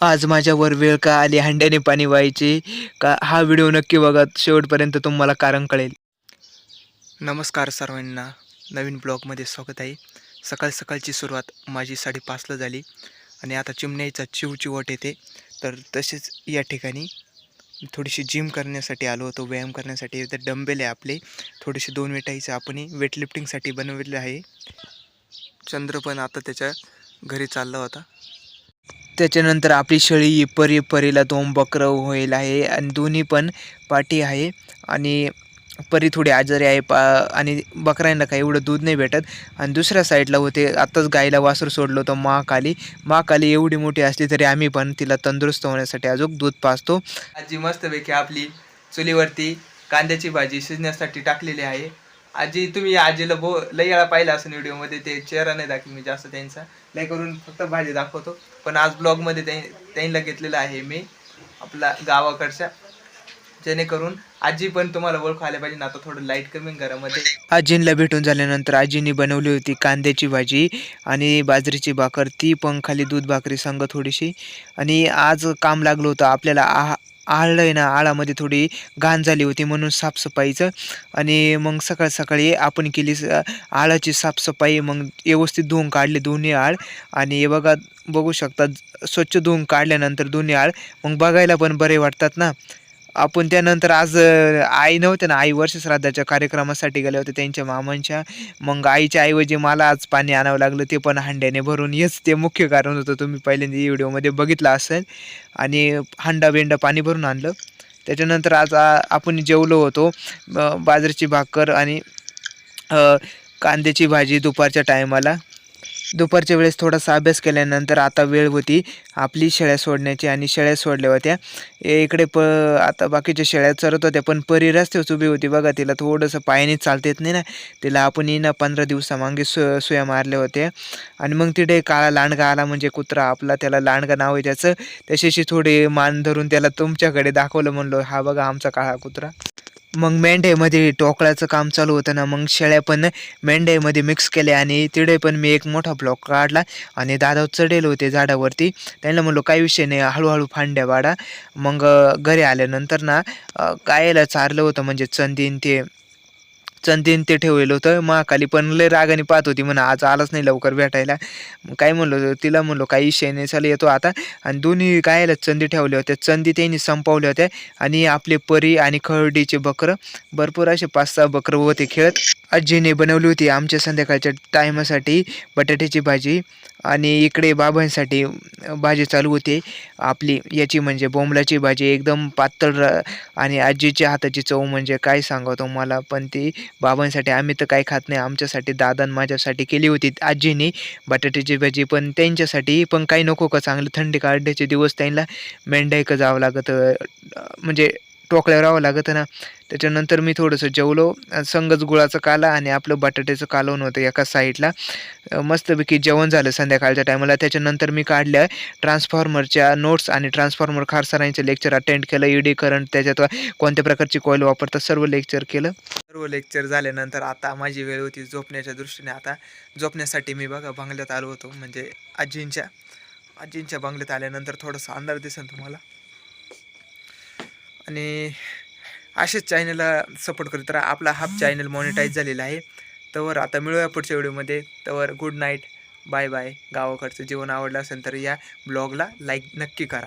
आज माझ्यावर वेळ का आली? हंड्याने पाणी व्हायचे. का हा व्हिडिओ नक्की बघा. शेवटपर्यंत तुम्हाला कारण कळेल. नमस्कार सर्वांना. नवीन ब्लॉगमध्ये स्वागत आहे. सकाळ सकाळची सुरुवात माझी साडेपाचला झाली आणि आता चिमण्याचा चिव चिवट येते. तर तसेच या ठिकाणी थोडीशी जिम करण्यासाठी आलो होतो. व्यायाम करण्यासाठी. तर डंबेल आहे आपले. थोडेसे दोन वेटाईचे आपण वेटलिफ्टिंगसाठी बनवलेले आहे. चंद्र पण आता त्याच्या घरी चालला होता. त्याच्यानंतर आपली शेळी परी परीला दोन बकरं होईल आहे आणि दोन्ही पण पाठी आहे. आणि परी थोडी आजारी आहे पा आणि बकऱ्यांना काही एवढं दूध नाही भेटत. आणि दुसऱ्या साईडला होते आत्ताच गाईला वासरू सोडलं होतं महाकाली महाकाली एवढी मोठी असली तरी आम्ही पण तिला तंदुरुस्त होण्यासाठी अजून दूध पाजतो. आजी मस्तपैकी आपली चुलीवरती कांद्याची भाजी शिजण्यासाठी टाकलेली आहे. आजी तुम्ही आजीला बो लई वेळा पाहिला असं व्हिडिओमध्ये ते चेहरा नाही दाखव मी जास्त त्यांचा. लय करून फक्त भाजी दाखवतो. पण आज ब्लॉगमध्ये मध्ये त्यांना घेतलेलं आहे मी आपला गावाकडच्या. जेणेकरून आजी पण तुम्हाला ओळख आल्या पाहिजे ना आता थोडं लाइट कमी घरामध्ये. आजींना भेटून झाल्यानंतर आजींनी बनवली होती कांद्याची भाजी आणि बाजरीची भाकर. ती पण खाली दूध भाकरी सांग थोडीशी. आणि आज काम लागलं होतं आपल्याला आहा आळलं आहे ना आळामध्ये थोडी घाण झाली होती म्हणून साफसफाईचं. आणि मग सकाळ सकाळी आपण केली आळाची साफसफाई मग व्यवस्थित धुवून काढले दोन्ही आळ. आणि हे बघा बघू शकतात स्वच्छ धुवून काढल्यानंतर दोन्ही आळ. मग बघायला पण बरे वाटतात ना. आपण त्यानंतर आज आई नव्हते ना आई वर्ष श्राद्धाच्या कार्यक्रमासाठी गेले होते त्यांच्या मामांच्या. मग आईच्या ऐवजी मला आज पाणी आणावं लागलं ते पण हांड्याने भरून हेच ते मुख्य कारण होतं. तुम्ही पहिल्यांदा व्हिडिओमध्ये बघितलं असेल. आणि हांडा बेंडा पाणी भरून आणलं. त्याच्यानंतर आज आपण जेवलो होतो बाजरीची भाकर आणि कांद्याची भाजी दुपारच्या टायमाला दुपारच्या वेळेस थोडासा अभ्यास केल्यानंतर आता वेळ होती आपली शेळ्या सोडण्याची आणि शेळ्या सोडल्या होत्या. इकडे प आता बाकीच्या शेळ्या चरत होत्या पण परी रस्त्यावर उभी होती बघा तिला थोडंसं पायाने चालता येत नाही ना. तिला आपण ना पंधरा दिवसामागे सु सुया मारल्या होत्या. आणि मग तिथे काळा लांडगा आला म्हणजे कुत्रा आपला त्याला लांडगा नाव आहे त्याचं. त्याच्याशी थोडे मान धरून त्याला तुमच्याकडे दाखवलं म्हणलो हा बघा आमचा काळा कुत्रा. मग मेंढ्यामध्ये टोकळाचं काम चालू होतं ना मग शेळ्या पण मेंढ्यामध्ये मिक्स केल्या आणि तिथे पण मी एक मोठा ब्लॉक काढला आणि दादा चढेल होते झाडावरती. त्यांना म्हणलो काही विषय नाही हळूहळू फांड्या वाडा मग घरी आल्यानंतर ना गायला चारलं होतं म्हणजे चंदीन ते चंदीन ते ठेवलेलं होतं. महाकाली पण लय रागाने पाहत होती. म्हणा आज आलाच नाही लवकर भेटायला. काय म्हणलो तिला म्हणलो काही विषय नाही येतो आता. आणि दोन्ही गायला चंदी ठेवल्या होत्या. चंदी त्यांनी संपवल्या होत्या. आणि आपले परी आणि खरडीचे बकरं भरपूर असे पाच सहा बकरं होते खेळत. आजीने बनवली होती आमच्या संध्याकाळच्या टायमासाठी बटाट्याची भाजी. आणि इकडे बाबांसाठी भाजी चालू होती. आपली याची म्हणजे बोंबलाची भाजी एकदम पातळ आणि आजीच्या हाताची चव म्हणजे काय सांगतो मला पण ती बाबांसाठी आम्ही तर काही खात नाही. आमच्यासाठी दादान माझ्यासाठी केली होती आजीने बटाट्याची भाजी पण त्यांच्यासाठी पण काही नको का चांगलं? थंडी काढण्याचे दिवस त्यांना मेंढायक जावं लागतं. म्हणजे टोकल्यावर राहावं लागतं ना. त्याच्यानंतर मी थोडंसं जेवलो. संगच गुळाचं काला आणि आपलं बटाट्याचं कालवण होतं एका साईडला. मस्तपैकी जेवण झालं संध्याकाळच्या टायमाला. त्याच्यानंतर मी काढल्या ट्रान्सफॉर्मरच्या नोट्स आणि ट्रान्सफॉर्मर खार सरांचं लेक्चर अटेंड केलं. ईडी करंट त्याच्यात कोणत्या प्रकारची कॉईल वापरतात सर्व लेक्चर केलं. सर्व लेक्चर झाल्यानंतर आता माझी वेळ होती झोपण्याच्या दृष्टीने. आता झोपण्यासाठी मी बघा बंगल्यात आलो होतो. म्हणजे आजींच्या आजींच्या बंगल्यात आल्यानंतर थोडासा अंधार दिसेल तुम्हाला. आणि असेच चॅनलला सपोर्ट करत राहा आपला हा चॅनल मॉनिटाईज झालेला आहे. तर आता मिळूया पुढच्या व्हिडिओमध्ये. तर गुड नाईट बाय बाय गावाकडचं जीवन आवडलं असेल तर या ब्लॉगला लाईक नक्की करा.